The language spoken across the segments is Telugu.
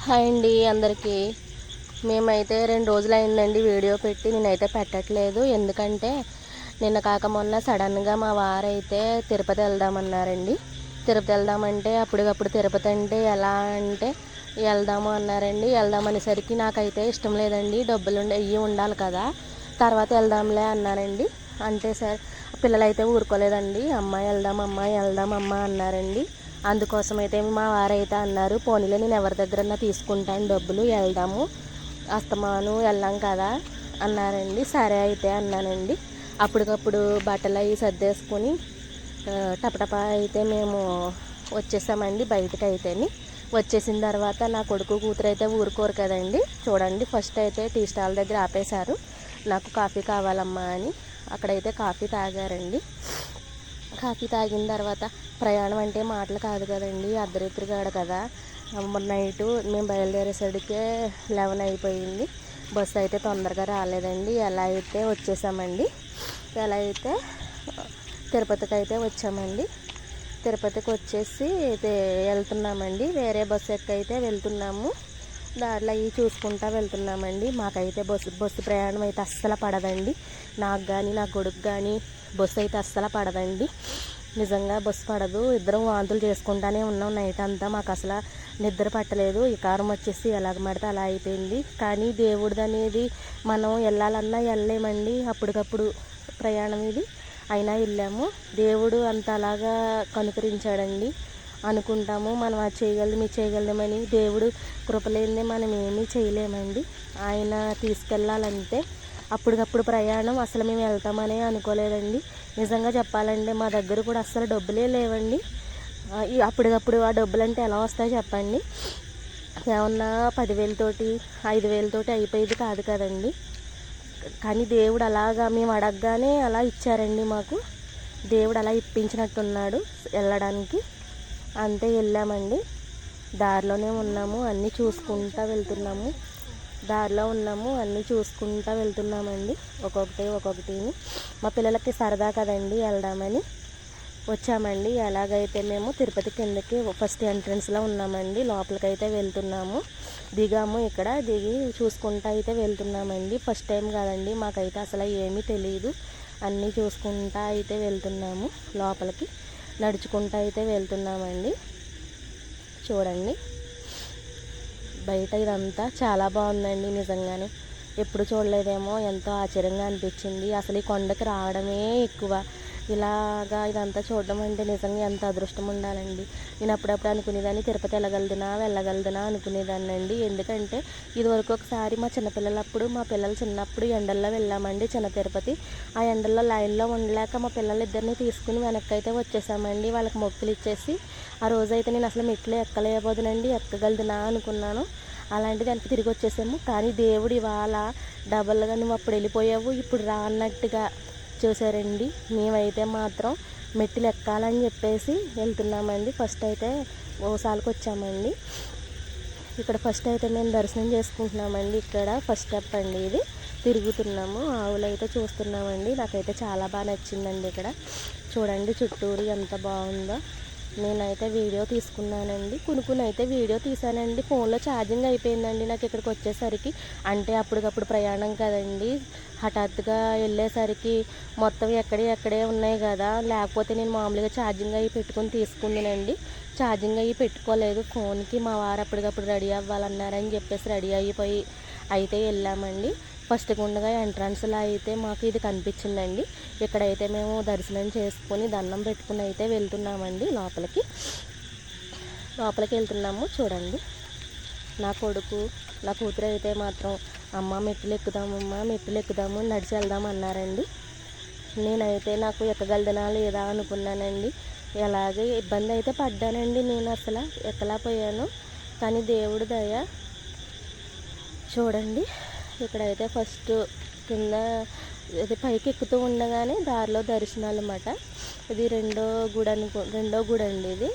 హాయ్ అండి అందరికీ. మేమైతే రెండు రోజులు అయిందండి వీడియో పెట్టి నేనైతే పెట్టట్లేదు. ఎందుకంటే నిన్న కాక మొన్న సడన్గా మా వారైతే తిరుపతి వెళ్దామన్నారండి. తిరుపతి వెళ్దామంటే అప్పటికప్పుడు తిరుపతి అంటే ఎలా అంటే వెళ్దాము అన్నారండి. వెళ్దామనేసరికి నాకైతే ఇష్టం లేదండి. డబ్బులు ఉండి అయ్యి ఉండాలి కదా. తర్వాత వెళ్దాంలే అన్నానండి అంటే సార్ పిల్లలైతే ఊరుకోలేదండి. అమ్మాయి వెళ్దాం అమ్మాయి వెళ్దాం అమ్మ అన్నారండి. అందుకోసం అయితే మా వారైతే అన్నారు పోనీలో నేను ఎవరి దగ్గరన్నా తీసుకుంటాను డబ్బులు వెళ్దాము అస్తమాను వెళ్ళాం కదా అన్నారండి. సరే అయితే అన్నానండి. అప్పటికప్పుడు బట్టలు అవి సర్దేసుకొని టపటప టపటపా అయితే మేము వచ్చేసామండి బయటకు అయితేని వచ్చేసిన తర్వాత నా కొడుకు కూతురు అయితే ఊరుకోరు కదండి. చూడండి ఫస్ట్ అయితే టీ స్టాల్ దగ్గర ఆపేశారు. నాకు కాఫీ కావాలమ్మా అని. అక్కడైతే కాఫీ తాగారండి. కాఫీ తాగిన తర్వాత ప్రయాణం అంటే మాటలు కాదు కదండి అర్ధరాత్రి కాడ కదా. నైటు మేము బయలుదేరేసరికే లెవెన్ అయిపోయింది. బస్సు అయితే తొందరగా రాలేదండి. ఎలా అయితే వచ్చేసామండి ఎలా అయితే తిరుపతికి అయితే వచ్చామండి. తిరుపతికి వచ్చేసి అయితే వెళ్తున్నామండి. వేరే బస్సు ఎక్కైతే అయితే వెళ్తున్నాము దారిలో అవి చూసుకుంటా వెళ్తున్నామండి. మాకైతే బస్సు బస్సు ప్రయాణం అయితే అస్సలు పడదండి. నాకు కానీ నా కొడుకు కానీ బస్సు అయితే అస్సలు పడదండి. నిజంగా బస్సు పడదు. ఇద్దరం వాంతులు చేసుకుంటానే ఉన్నాం నైట్ అంతా. మాకు అసలు నిద్ర పట్టలేదు. ఈ కారం వచ్చేసి ఎలాగ పడితే అలా అయిపోయింది. కానీ దేవుడిది అనేది మనం వెళ్ళాలన్నా వెళ్ళలేమండి. అప్పటికప్పుడు ప్రయాణం ఇది. అయినా వెళ్ళాము. దేవుడు అంత అలాగా కనుకరించాడండి. అనుకుంటాము. మనం అది చేయగలం చేయగలమని దేవుడు కృపలేనిదే మనం ఏమీ చేయలేమండి. ఆయన తీసుకెళ్ళాలంటే అప్పటికప్పుడు ప్రయాణం అసలు మేము వెళ్తామని అనుకోలేదండి. నిజంగా చెప్పాలంటే మా దగ్గర కూడా అస్సలు డబ్బులే లేవండి. అప్పటికప్పుడు ఆ డబ్బులు అంటే ఎలా వస్తాయో చెప్పండి. ఏమన్నా పదివేలతోటి ఐదు వేలతోటి అయిపోయేది కాదు కదండి. కానీ దేవుడు అలాగా మేము అడగగానే అలా ఇచ్చారండి మాకు. దేవుడు అలా ఇప్పించినట్టున్నాడు వెళ్ళడానికి. అంతే వెళ్ళామండి. దారిలోనే ఉన్నాము అన్నీ చూసుకుంటా వెళ్తున్నాము. దారిలో ఉన్నాము అన్నీ చూసుకుంటా వెళ్తున్నామండి. ఒక్కొక్కటి ఒక్కొక్కటిని. మా పిల్లలకి సరదా కదండి వెళ్దామని. వచ్చామండి. ఎలాగైతే మేము తిరుపతి కిందకి ఫస్ట్ ఎంట్రన్స్లో ఉన్నామండి లోపలికైతే వెళ్తున్నాము. దిగాము ఇక్కడ దిగి చూసుకుంటా అయితే వెళ్తున్నామండి. ఫస్ట్ టైం కాదండి మాకైతే అసలు ఏమీ తెలియదు అన్నీ చూసుకుంటా అయితే వెళ్తున్నాము లోపలికి నడుచుకుంటా అయితే వెళ్తున్నామండి. చూడండి. బయట ఇదంతా చాలా బాగుందండి నిజంగానే. ఎప్పుడు చూడలేదేమో ఎంతో ఆశ్చర్యంగా అనిపించింది. అసలు ఈ కొండకి రావడమే ఎక్కువ. ఇలాగా ఇదంతా చూడడం అంటే నిజంగా ఎంత అదృష్టం ఉండాలండి. నేను అప్పుడప్పుడు అనుకునేదాన్ని తిరుపతి వెళ్ళగలదునా వెళ్ళగలదునా అనుకునేదాన్ని అండి ఎందుకంటే ఇదివరకు ఒకసారి మా చిన్నపిల్లలప్పుడు మా పిల్లలు చిన్నప్పుడు ఎండల్లో వెళ్ళామండి చిన్న తిరుపతి. ఆ ఎండల్లో లైన్లో ఉండలేక మా పిల్లలు ఇద్దరిని తీసుకుని వెనక్కి అయితే వచ్చేసామండి. వాళ్ళకి మొక్కులు ఇచ్చేసి ఆ రోజైతే నేను అసలు మెట్లు ఎక్కలేకపోదునండి ఎక్కగలదునా అనుకున్నాను. అలాంటి దానికి తిరిగి వచ్చేసాము. కానీ దేవుడు ఇవాళ డబల్గా నువ్వు అప్పుడు వెళ్ళిపోయావు ఇప్పుడు రా అన్నట్టుగా చూసారండి. మేమైతే మాత్రం మెట్లు ఎక్కాలని చెప్పేసి వెళ్తున్నామండి. ఫస్ట్ అయితే ఓసాలకు వచ్చామండి ఇక్కడ ఫస్ట్ అయితే మేము దర్శనం చేసుకుంటున్నామండి. ఇక్కడ ఫస్ట్ స్టెప్ అండి ఇది. తిరుగుతున్నాము. ఆవులు అయితే చూస్తున్నామండి. నాకైతే చాలా బాగా నచ్చిందండి ఇక్కడ. చూడండి చుట్టూరు ఎంత బాగుందో. నేనైతే వీడియో తీసుకున్నానండి. కొనుక్కుని అయితే వీడియో తీసానండి. ఫోన్లో ఛార్జింగ్ అయిపోయిందండి నాకు ఇక్కడికి వచ్చేసరికి. అంటే అప్పటికప్పుడు ప్రయాణం కదండి. హఠాత్తుగా వెళ్ళేసరికి మొత్తం ఎక్కడే ఎక్కడే ఉన్నాయి కదా. లేకపోతే నేను మామూలుగా ఛార్జింగ్ అవి పెట్టుకొని తీసుకుందినండి. ఛార్జింగ్ అవి పెట్టుకోలేదు. ఫోన్కి మా వారు అప్పటికప్పుడు రెడీ అవ్వాలన్నారని చెప్పేసి రెడీ అయిపోయి అయితే వెళ్ళామండి. ఫస్ట్ గుండగా ఎంట్రన్స్లో అయితే మాకు ఇది కనిపించిందండి. ఇక్కడైతే మేము దర్శనం చేసుకొని దండం పెట్టుకుని అయితే వెళ్తున్నామండి లోపలికి. లోపలికి వెళ్తున్నాము చూడండి. నా కొడుకు నా కూతురు అయితే మాత్రం అమ్మ మెట్లు ఎక్కుదామమ్మా మెట్లు ఎక్కుదాము నడిచి వెళ్దాం అన్నారండి. నేనైతే నాకు ఎక్కగలదనా లేదా అనుకున్నానండి. ఎలాగే ఇబ్బంది అయితే పడ్డానండి నేను అసలు ఎక్కలేకపోయాను. కానీ దేవుడు దయ చూడండి. ఇక్కడైతే ఫస్ట్ కింద అది పైకి ఎక్కుతూ ఉండగానే దారిలో దర్శనాలు అన్నమాట ఇది రెండో గుడి అనుకో రెండో గుడి అండి ఇది.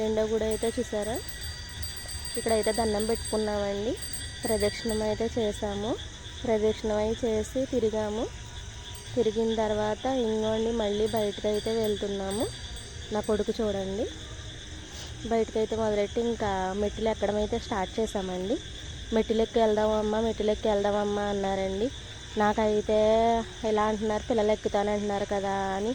రెండో గుడి అయితే చూసారా? ఇక్కడైతే దండం పెట్టుకున్నామండి. ప్రదక్షిణం అయితే చేసాము. ప్రదక్షిణం అయితే చేసి తిరిగాము. తిరిగిన తర్వాత ఇంకోండి మళ్ళీ బయటకు అయితే వెళ్తున్నాము. నా కొడుకు చూడండి. బయటకైతే మొదలెట్టి ఇంకా మెట్లు ఎక్కడం అయితే స్టార్ట్ చేసామండి. మెట్లెక్కి వెళ్దామమ్మా మెట్లెక్కి వెళ్దామమ్మా అన్నారండి. నాకైతే ఇలా అంటున్నారు పిల్లలు ఎక్కుతానంటున్నారు కదా అని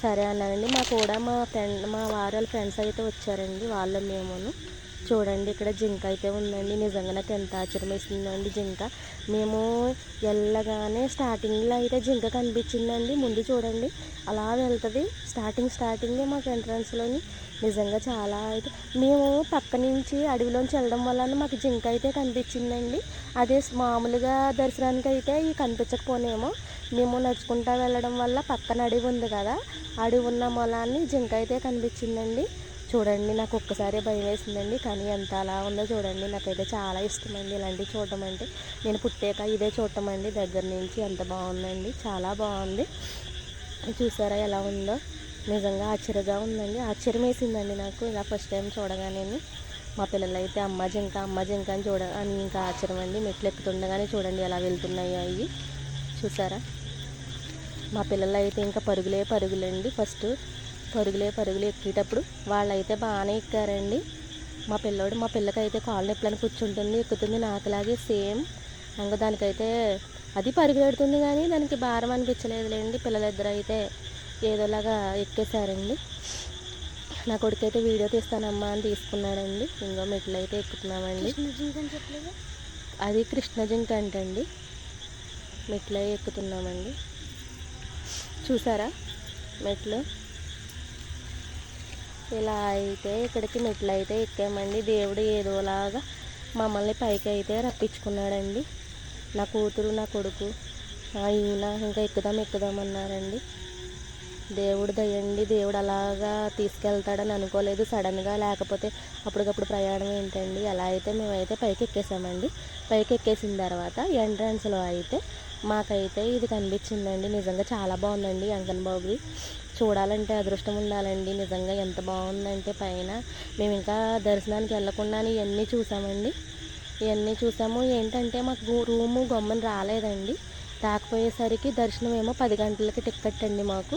సరే అన్నానండి మా కూడా మా ఫ్రెండ్ మా వారి వాళ్ళ ఫ్రెండ్స్ అయితే వచ్చారండి వాళ్ళు మేమును చూడండి ఇక్కడ జింక అయితే ఉందండి. నిజంగా నాకు ఎంత ఆశ్చర్యం వేసిందండి జింక. మేము వెళ్ళగానే స్టార్టింగ్లో అయితే జింక కనిపించిందండి. ముందు చూడండి అలా వెళ్తుంది. స్టార్టింగ్ స్టార్టింగే మాకు ఎంట్రన్స్లోని నిజంగా చాలా అయితే మేము పక్క నుంచి అడవిలోంచి వెళ్ళడం వలన మాకు జింక అయితే కనిపించిందండి. అదే మామూలుగా దర్శనానికి అయితే ఇవి కనిపించకపోనేమో. మేము నడుచుకుంటా వెళ్ళడం వల్ల పక్కన అడవి ఉంది కదా అడవి ఉన్న మొలాన్ని జింక అయితే కనిపించిందండి. చూడండి నాకు ఒక్కసారి భయం వేసిందండి కానీ ఎంత అలా ఉందో చూడండి నాకైతే చాలా ఇష్టమండి ఇలాంటివి చూడటం అంటే. నేను పుట్టాక ఇదే చూడటం అండి దగ్గర నుంచి ఎంత బాగుందండి చాలా బాగుంది. చూసారా ఎలా ఉందో? నిజంగా ఆశ్చర్యగా ఉందండి ఆశ్చర్యం వేసిందండి నాకు ఇలా ఫస్ట్ టైం చూడగానే. మా పిల్లలు అయితే అమ్మ జింక అమ్మ జింక అని చూడ అని ఇంకా ఆశ్చర్యం అండి మెట్లు ఎక్కుతుండగానే చూడండి ఎలా వెళ్తున్నాయో అవి చూసారా? మా పిల్లలు అయితే ఇంకా పరుగులే పరుగులండి ఫస్ట్ పరుగులే పరుగులు ఎక్కేటప్పుడు వాళ్ళైతే బాగానే ఎక్కారండి. మా పిల్లోడు మా పిల్లకైతే కాళ్ళు నొప్పులని కూర్చుంటుంది ఎక్కుతుంది నాకులాగే సేమ్. ఇంకా దానికైతే అది పరుగులెడుతుంది కానీ దానికి భారం అనిపించలేదులేండి. పిల్లలిద్దరు అయితే ఏదోలాగా ఎక్కేశారండి. నా కొడుకు అయితే వీడియో తీస్తానమ్మా అని తీసుకున్నాడండి. ఇంకో మెట్లు అయితే ఎక్కుతున్నామండి. అది కృష్ణ జింక అంటండి. మెట్లు ఎక్కుతున్నామండి. చూసారా? మెట్లు. ఇలా అయితే ఇక్కడికి మెట్లు అయితే ఎక్కామండి. దేవుడు ఏదోలాగా మమ్మల్ని పైకి అయితే రప్పించుకున్నాడండి. నా కూతురు నా కొడుకు ఈయన ఇంకా ఎక్కుదాం ఎక్కుదాం అన్నారండి. దేవుడు దయండి దేవుడు అలాగా తీసుకెళ్తాడని అనుకోలేదు. సడన్గా లేకపోతే అప్పటికప్పుడు ప్రయాణం ఏంటండి? అలా అయితే మేమైతే పైకి ఎక్కేసామండి. పైకి ఎక్కేసిన తర్వాత ఎంట్రన్స్లో అయితే మాకైతే ఇది కనిపించిందండి. నిజంగా చాలా బాగుందండి అంకన్బాబుది చూడాలంటే అదృష్టం ఉండాలండి. నిజంగా ఎంత బాగుందంటే పైన మేము ఇంకా దర్శనానికి వెళ్ళకుండా ఇవన్నీ చూసామండి. ఇవన్నీ చూసాము. ఏంటంటే మాకు రూము గమ్మని రాలేదండి. రాకపోయేసరికి దర్శనం ఏమో పది గంటలకి టిక్కెట్ అండి మాకు.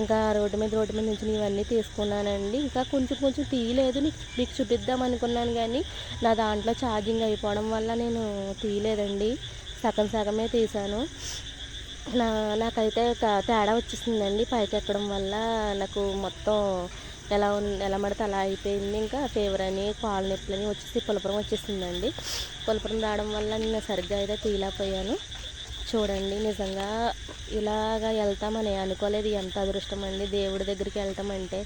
ఇంకా రోడ్డు మీద రోడ్డు మీద నుంచి ఇవన్నీ తీసుకున్నానండి. ఇంకా కొంచెం కొంచెం తీయలేదు నీకు మీకు చూపిద్దాం అనుకున్నాను కానీ నా దాంట్లో ఛార్జింగ్ అయిపోవడం వల్ల నేను తీయలేదండి సగం సగమే తీసాను. నా నాకైతే తేడా వచ్చేసిందండి పైకి ఎక్కడం వల్ల నాకు మొత్తం ఎలా ఎలా పడితే అలా అయిపోయింది. ఇంకా ఫీవర్ అని కాళ్ళ నొప్పులు అని వచ్చేసి పులపురం వచ్చేసిందండి. పులపురం రావడం వల్ల నేను సరిగ్గా అయితే తీయలేకపోయాను. చూడండి నిజంగా ఇలాగా వెళ్తామని అనుకోలేదు. ఎంత అదృష్టం అండి. దేవుడి దగ్గరికి వెళ్తాం అంటే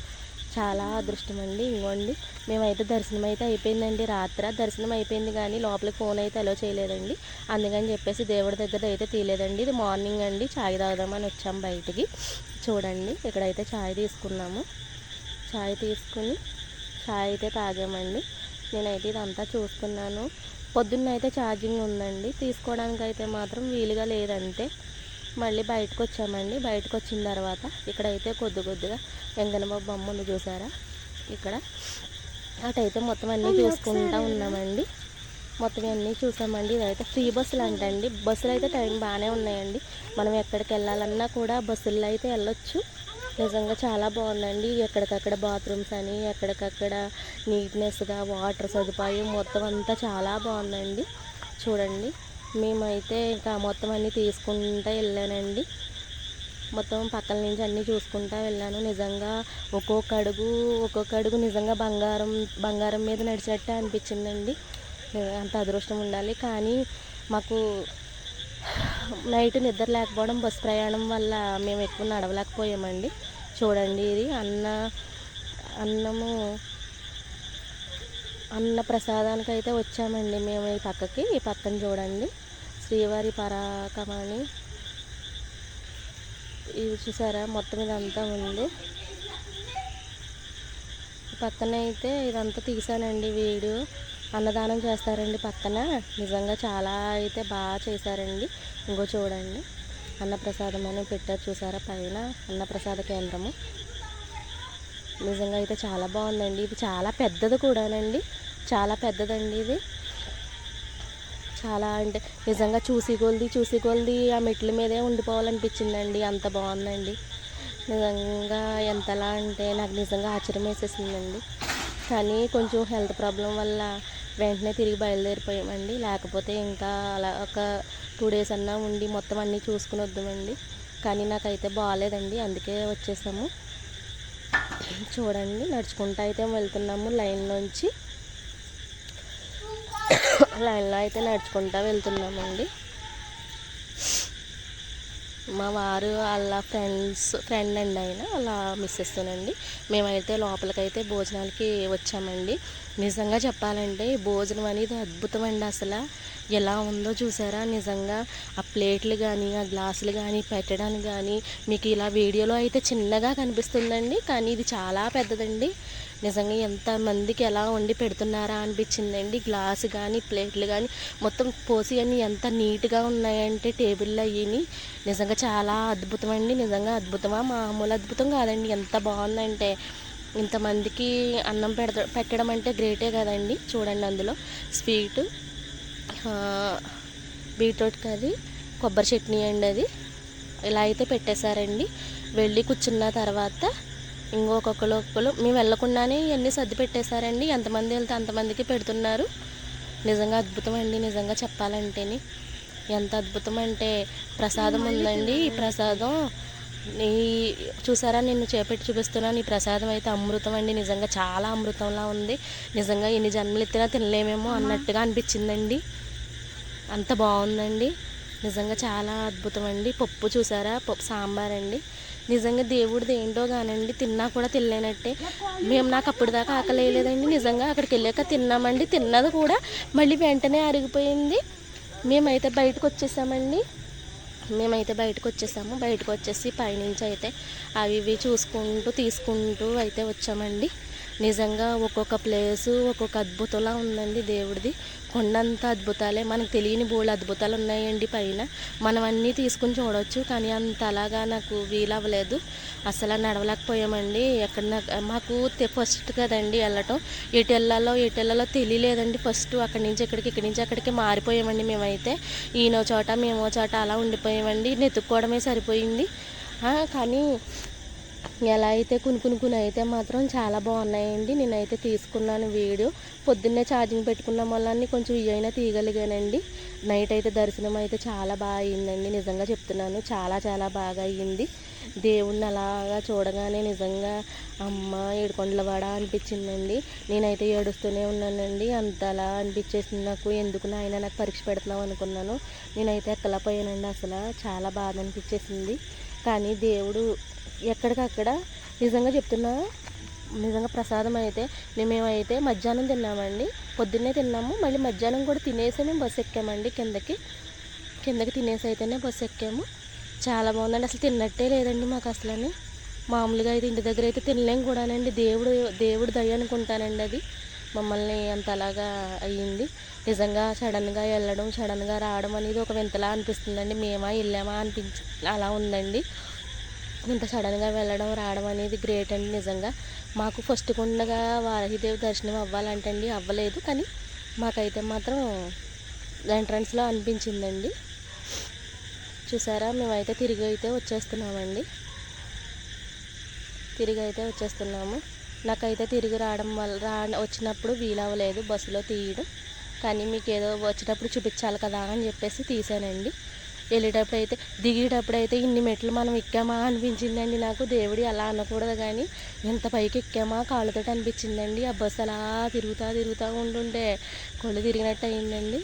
చాలా అదృష్టం అండి ఇంకోండి మేమైతే దర్శనం అయితే అయిపోయిందండి రాత్ర. దర్శనం అయిపోయింది కానీ లోపలికి ఫోన్ అయితే అలో చేయలేదండి. అందుకని చెప్పేసి దేవుడి దగ్గర అయితే తీయలేదండి. ఇది మార్నింగ్ అండి. ఛాయ్ తాగుదామని వచ్చాం బయటికి. చూడండి ఇక్కడైతే ఛాయ్ తీసుకున్నాము. ఛాయ్ తీసుకుని ఛాయ్ అయితే తాగామండి. నేనైతే ఇదంతా చూస్తున్నాను. పొద్దున్న అయితే ఛార్జింగ్ ఉందండి. తీసుకోవడానికి అయితే మాత్రం వీలుగా లేదంటే మళ్ళీ బయటకు వచ్చామండి బయటకు వచ్చిన తర్వాత ఇక్కడైతే కొద్ది కొద్దిగా వెంకన్నబాబు బొమ్మ ఉంది చూసారా? ఇక్కడ అటైతే మొత్తం అన్నీ చూసుకుంటూ ఉన్నామండి. మొత్తం అన్నీ చూసామండి. ఇదైతే ఫ్రీ బస్సులు అంటండి. బస్సులు అయితే టైం బాగానే ఉన్నాయండి. మనం ఎక్కడికి వెళ్ళాలన్నా కూడా బస్సుల్లో అయితే వెళ్ళొచ్చు. నిజంగా చాలా బాగుందండి. ఎక్కడికక్కడ బాత్రూమ్స్ అని ఎక్కడికక్కడ నీట్నెస్గా వాటర్ సదుపాయం మొత్తం అంతా చాలా బాగుందండి. చూడండి. మేమైతే ఇంకా మొత్తం అన్నీ తీసుకుంటూ వెళ్ళానండి. మొత్తం పక్కల నుంచి అన్నీ చూసుకుంటూ వెళ్ళాను. నిజంగా ఒక్కొక్క అడుగు ఒక్కొక్క అడుగు నిజంగా బంగారం బంగారం మీద నడిచేట్టే అనిపించిందండి. అంత అదృష్టం ఉండాలి. కానీ మాకు నైట్ నిద్ర లేకపోవడం బస్ ప్రయాణం వల్ల మేము ఎక్కువ నడవలేకపోయామండి. చూడండి ఇది అన్న అన్నము అన్న ప్రసాదానికి అయితే వచ్చామండి మేము ఈ పక్కకి ఈ పక్కన చూడండి. శ్రీవారి పరాకమని ఇది చూసారా? మొత్తం ఇదంతా ఉంది. పక్కన అయితే ఇదంతా తీసానండి వీడియో అన్నదానం చేస్తారండి పక్కన. నిజంగా చాలా అయితే బాగా చేశారండి. ఇంకో చూడండి. అన్నప్రసాదం అని పెట్టారు చూసారా? పైన అన్నప్రసాద కేంద్రము. నిజంగా అయితే చాలా బాగుందండి. ఇది చాలా పెద్దది కూడానండి. చాలా పెద్దదండి ఇది. చాలా అంటే నిజంగా చూసి కొలిది చూసి కొలిది ఆ మెట్ల మీదే ఉండిపోవాలనిపించిందండి. అంత బాగుందండి. నిజంగా ఎంతలా అంటే నాకు నిజంగా ఆశ్చర్యం వేసేసిందండి. కానీ కొంచెం హెల్త్ ప్రాబ్లం వల్ల వెంటనే తిరిగి బయలుదేరిపోయామండి. లేకపోతే ఇంకా అలా ఒక టూ డేస్ అన్నా ఉండి మొత్తం అన్నీ చూసుకుని వద్దామండి. కానీ నాకైతే బాగాలేదండి. అందుకే వచ్చేసాము. చూడండి నడుచుకుంటూ అయితే వెళ్తున్నాము లైన్లోంచి లైన్లో అయితే నడుచుకుంటూ వెళ్తున్నామండి. మా వారు వాళ్ళ ఫ్రెండ్స్ ఫ్రెండ్ అండి ఆయన వాళ్ళ మిస్సెస్తోనండి మేమైతే లోపలికైతే భోజనాలకి వచ్చామండి. నిజంగా చెప్పాలంటే భోజనం అనేది అద్భుతం అండి అసలు. ఎలా ఉందో చూసారా? నిజంగా ఆ ప్లేట్లు కానీ ఆ గ్లాసులు కానీ పెట్టడానికి కానీ మీకు ఇలా వీడియోలో అయితే చిన్నగా కనిపిస్తుందండి. కానీ ఇది చాలా పెద్దదండి. నిజంగా ఎంతమందికి ఎలా వండి పెడుతున్నారా అనిపించిందండి. గ్లాస్ కానీ ప్లేట్లు కానీ మొత్తం పోసి అన్ని ఎంత నీట్గా ఉన్నాయంటే టేబుల్లో అయ్యి నిజంగా చాలా అద్భుతం అండి నిజంగా అద్భుతమా? మామూలు అద్భుతం కాదండి. ఎంత బాగుందంటే ఇంతమందికి అన్నం పెడత పెట్టడం అంటే గ్రేటే కదండి. చూడండి అందులో. స్వీటు బీట్రూట్ కర్రీ కొబ్బరి చట్నీ అండి అది. ఇలా అయితే పెట్టేశారండి. వెళ్ళి కూర్చున్న తర్వాత ఇంకొకరు ఒక్కరు మేము వెళ్ళకుండానే ఇవన్నీ సర్ది పెట్టేశారండి. ఎంతమంది వెళ్తే అంతమందికి పెడుతున్నారు. నిజంగా అద్భుతం అండి. నిజంగా చెప్పాలంటేని. ఎంత అద్భుతం అంటే ప్రసాదం ఉందండి. ఈ ప్రసాదం నీ చూసారా నిన్ను చేపెట్టి చూపిస్తున్నాను ఈ ప్రసాదం అయితే అమృతం అండి. నిజంగా చాలా అమృతంలా ఉంది. నిజంగా ఎన్ని జన్మలు ఎత్తినా తినలేమేమో అన్నట్టుగా అనిపించిందండి. అంత బాగుందండి. నిజంగా చాలా అద్భుతం అండి. పప్పు చూసారా? పప్పు సాంబార్ అండి. నిజంగా దేవుడిది ఏంటో కానండి తిన్నా కూడా తినలేనట్టే. మేము నాకు అప్పటిదాకా ఆకలి వేయలేదండి నిజంగా అక్కడికి వెళ్ళాక తిన్నామండి. తిన్నది కూడా మళ్ళీ వెంటనే అరిగిపోయింది. మేమైతే బయటకు వచ్చేసామండి. మేమైతే బయటకు వచ్చేసాము. బయటకు వచ్చేసి పైనుంచి అయితే అవి ఇవి చూసుకుంటూ తీసుకుంటూ అయితే వచ్చామండి. నిజంగా ఒక్కొక్క ప్లేసు ఒక్కొక్క అద్భుతంలా ఉందండి దేవుడిది. కొండంత అద్భుతాలే మనకు తెలియని బోళ్ళు అద్భుతాలు ఉన్నాయండి పైన. మనం అన్నీ తీసుకుని చూడవచ్చు కానీ అంత అలాగా నాకు వీలవ్వలేదు అసలు నడవలేకపోయామండి. ఎక్కడ మాకు ఫస్ట్ కదండి వెళ్ళటం. ఎటు వెళ్ళాలో ఎటు వెళ్ళాలో తెలియలేదండి ఫస్ట్ అక్కడి నుంచి ఇక్కడికి ఇక్కడి నుంచి అక్కడికి మారిపోయామండి మేమైతే. ఈయనో చోట మేమో చోట అలా ఉండిపోయామండి. నెతుక్కోవడమే సరిపోయింది. కానీ ఎలా అయితే కునుకునుకుని అయితే మాత్రం చాలా బాగున్నాయండి. నేనైతే తీసుకున్నాను వీడియో. పొద్దున్నే ఛార్జింగ్ పెట్టుకున్న వల్ల కొంచెం ఇవైనా తీయగలిగానండి. నైట్ అయితే దర్శనం అయితే చాలా బాగా అయ్యిందండి నిజంగా చెప్తున్నాను చాలా చాలా బాగా అయ్యింది. దేవుణ్ణి అలాగా చూడగానే నిజంగా అమ్మ ఏడుకొండలవాడ అనిపించిందండి. నేనైతే ఏడుస్తూనే ఉన్నానండి. అంతలా అనిపించేసింది నాకు. ఎందుకు నాయన నాకు పరీక్ష పెడుతున్నావు అనుకున్నాను. నేనైతే ఎక్కలేకపోయానండి అసలు చాలా బాధ అనిపించేసింది. కానీ దేవుడు ఎక్కడికక్కడ నిజంగా చెప్తున్నా నిజంగా ప్రసాదం అయితే మేమేమైతే మధ్యాహ్నం తిన్నామండి పొద్దున్నే తిన్నాము మళ్ళీ మధ్యాహ్నం కూడా తినేసి మేము బస్సు ఎక్కామండి కిందకి. కిందకి తినేసి అయితేనే బస్సు ఎక్కాము. చాలా బాగుందండి అసలు తిన్నట్టే లేదండి మాకు అసలని. మామూలుగా అయితే ఇంటి దగ్గర అయితే తినలేం కూడానండి దేవుడు దేవుడు దయ అనుకుంటానండి అది. మమ్మల్ని అంత అలాగా అయ్యింది. నిజంగా సడన్గా వెళ్ళడం సడన్గా రావడం అనేది ఒక వింతలా అనిపిస్తుందండి మేమా వెళ్ళామా అనిపించి అలా ఉందండి. ఇంత సడన్గా వెళ్ళడం రావడం అనేది గ్రేట్ అండి నిజంగా. మాకు ఫస్ట్ కుండగా వారహిదేవి దర్శనం అవ్వాలంటే అండి అవ్వలేదు. కానీ మాకైతే మాత్రం ఎంట్రన్స్లో అనిపించిందండి. చూసారా? మేమైతే తిరిగి అయితే వచ్చేస్తున్నామండి. తిరిగి అయితే వచ్చేస్తున్నాము. నాకైతే తిరిగి రావడం వల్ల రా వచ్చినప్పుడు వీలవ్వలేదు బస్సులో తీయడం. కానీ మీకు ఏదో వచ్చేటప్పుడు చూపించాలి కదా అని చెప్పేసి తీసానండి. వెళ్ళేటప్పుడు అయితే దిగేటప్పుడు అయితే ఇన్ని మెట్లు మనం ఎక్కామా అనిపించిందండి నాకు. దేవుడి అలా అనకూడదు కానీ ఎంత పైకి ఎక్కామా కాళ్ళతో అనిపించిందండి. ఆ బస్సు అలా తిరుగుతూ తిరుగుతూ ఉంటుండే కొళ్ళు తిరిగినట్టు అయిందండి.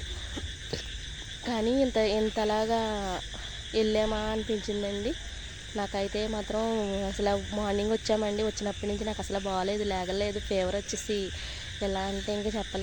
కానీ ఇంత ఇంతలాగా వెళ్ళామా అనిపించిందండి. నాకైతే మాత్రం అసలు మార్నింగ్ వచ్చామండి. వచ్చినప్పటి నుంచి నాకు అసలు బాగాలేదు లేగలేదు. ఫీవర్ వచ్చేసి ఎలా అంటే ఇంకా చెప్పలేదు